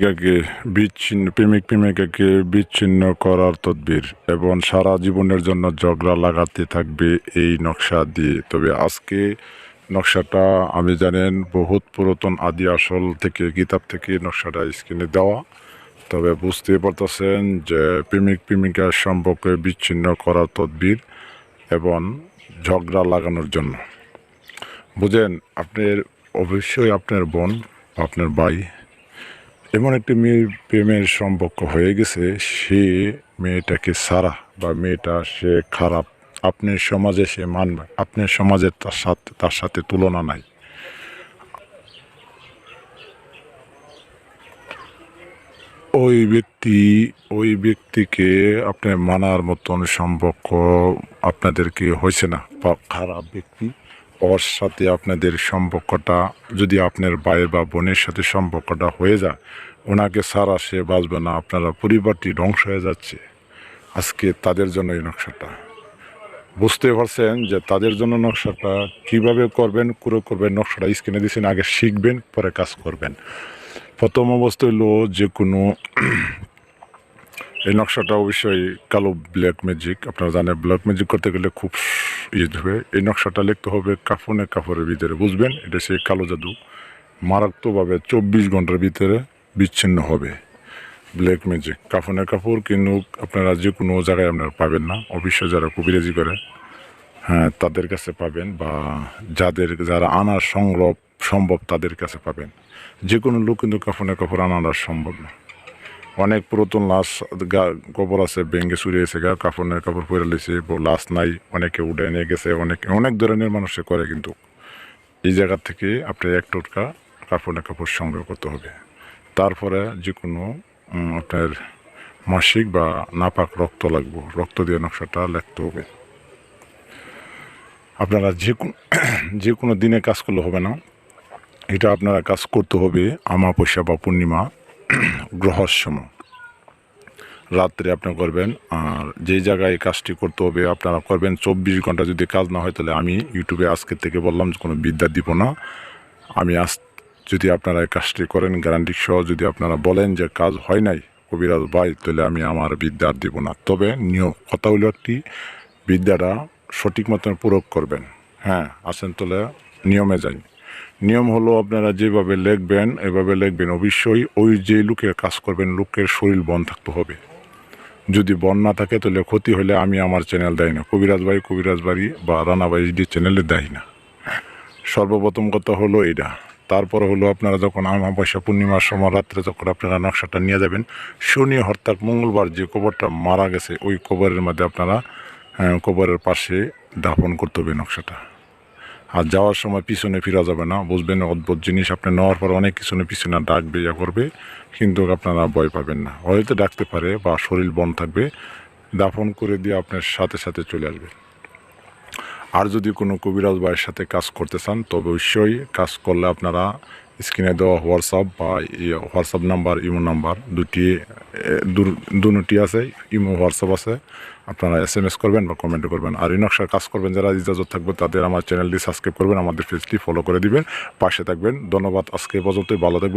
প্রেমিকাকে বিচ্ছিন্ন, প্রেমিক প্রেমিকাকে বিচ্ছিন্ন করার তদবির এবং সারা জীবনের জন্য ঝগড়া লাগাতে থাকবে এই নকশা দিয়ে। তবে আজকে নকশাটা, আমি জানেন, বহুত পুরাতন আদি আসল থেকে, কিতাব থেকে নকশাটা স্ক্রিনে দেওয়া। তবে বুঝতে পারতেছেন যে প্রেমিক প্রেমিকার সম্পর্কে বিচ্ছিন্ন করার তদবির এবং ঝগড়া লাগানোর জন্য। বুঝেন, আপনার, অবশ্যই আপনার বোন, আপনার ভাই এমন একটি মেয়ের প্রেমের সম্পর্ক হয়ে গেছে। সে মেয়েটাকে সারা বা মেয়েটা সে খারাপ। আপনার সমাজে সে মানবে আপনার সমাজের তার সাথে তার সাথে তুলনা নাই। ওই ব্যক্তি, ওই ব্যক্তিকে আপনার মানার মতন সম্পর্ক আপনাদেরকে হয়েছে না। খারাপ ব্যক্তি। ওর সাথে আপনাদের সম্পর্কটা, যদি আপনার ভাইয়ের বা বোনের সাথে সম্পর্কটা হয়ে যায়, ওনাকে সারা সে বাঁচবে না, আপনারা পরিবারটি ধ্বংস হয়ে যাচ্ছে। আজকে তাদের জন্য এই নকশাটা। বুঝতে পারছেন যে তাদের জন্য নকশাটা কীভাবে করবেন, করে করবেন, নকশাটা স্ক্রিনে দিয়েছেন, আগে শিখবেন, পরে কাজ করবেন। প্রথম অবস্থা হলো যে কোনো এই নকশাটা অবশ্যই কালো ব্ল্যাক ম্যাজিক আপনারা জানেন ব্ল্যাক ম্যাজিক করতে গেলে খুব ইয়ে হবে এই নকশাটা লিখতে হবে কাফনে কাপড়ের ভিতরে, বুঝবেন? এটা সেই কালো জাদু। মারাত্মকভাবে চব্বিশ ঘণ্টার ভিতরে বিচ্ছিন্ন হবে। ব্ল্যাক ম্যাজিক কাফনের কাপড় কিন্তু আপনারা যে কোনো জায়গায় আপনারা পাবেন না। অফিসে যারা কবিরাজি করে হ্যাঁ তাদের কাছে পাবেন বা যাদের, যারা আনার সংগ্রহ সম্ভব তাদের কাছে পাবেন। যে কোনো লোক কিন্তু কাফনের কাপড় আনার সম্ভব না। অনেক পুরাতন লাশ কবর আছে ব্যাঙ্গে চুরিয়েছে গা, কাফনের কাপড় পরে লিছে লাশ নাই, অনেকে উঠে নিয়ে গেছে, অনেক অনেক ধরনের মানুষে করে কিন্তু। এই জায়গা থেকে আপনার এক টোটকা কাপড়ের কাপড় সংগ্রহ করতে হবে। তারপরে যে কোনো আপনার মাসিক বা নাপাক রক্ত লাগবে, রক্ত দিয়ে নকশাটা লিখতে হবে। আপনারা যে কোনো যে কোনো দিনে কাজ করলে হবে না। এটা আপনারা কাজ করতে হবে আমাবস্যা বা পূর্ণিমা। গ্রহর সময় রাত্রে আপনি করবেন, আর যেই জায়গায় কাজটি করতে হবে, আপনারা করবেন চব্বিশ ঘণ্টা। যদি কাজ না হয়, তাহলে আমি ইউটিউবে আজকে থেকে বললাম যে কোনো বিদ্যা দিব না। আমি আজ যদি আপনারা এই কাজটি করেন গ্যারান্টি সহ যদি আপনারা বলেন যে কাজ হয় নাই, কবিরাজ ভাই, তাহলে আমি আমার বিদ্যা আর দিব না। তবে নিয়ম, কথা হলো একটি, বিদ্যাটা সঠিক মতন প্রয়োগ করবেন। হ্যাঁ আসেন তাহলে নিয়মে যাই। নিয়ম হলো আপনারা যেভাবে লিখবেন এভাবে লিখবেন। অবশ্যই ওই যে লোকের কাজ করবেন লোকের শরীর বন থাকতে হবে। যদি বন না থাকে তাহলে ক্ষতি হলে আমি আমার চ্যানেল দেয় না। কবিরাজ ভাই কবিরাজ বাড়ি বা রানাবাই ডি চ্যানেলে দেয় না। সর্বপ্রথম কথা হলো এটা তারপর হলো আপনারা যখন আমাবস্যা পূর্ণিমার সময় রাত্রে যখন আপনারা নকশাটা নিয়ে যাবেন শনি হরতাক মঙ্গলবার যে কবরটা মারা গেছে ওই কবরের মধ্যে আপনারা আহ, কবরের পাশে দাফন করতে হবে নকশাটা। আর যাওয়ার সময় পিছনে ফিরা যাবে না, বুঝবেন অদ্ভুত জিনিস, আপনি নেওয়ার পর অনেক পিছনে পিছনে ডাকবে ইয়া করবে, কিন্তু আপনারা ভয় পাবেন না। হয়তো ডাকতে পারে বা শরীর বন থাকবে, দাফন করে দিয়ে আপনার সাথে সাথে চলে আসবে। আর যদি কোনো কবিরাজ ভাইয়ের সাথে কাজ করতে চান, তবে অবশ্যই কাজ করলে আপনারা স্ক্রিনে দেওয়া হোয়াটসঅ্যাপ বা হোয়াটসঅ্যাপ নাম্বার, ইমো নাম্বার, দুটি দুটি আছে, ইমো, হোয়াটসঅ্যাপ আছে। আপনারা এস এম এস করবেন বা কমেন্ট করবেন। আর ইনকশার নকশার কাজ করবেন, যারা ইজাজত থাকবে তাদের আমার চ্যানেলটি সাবস্ক্রাইব করবেন, আমাদের পেজটি ফলো করে দিবেন, পাশে থাকবেন। ধন্যবাদ, আজকে পর্যন্তই, ভালো থাকবেন।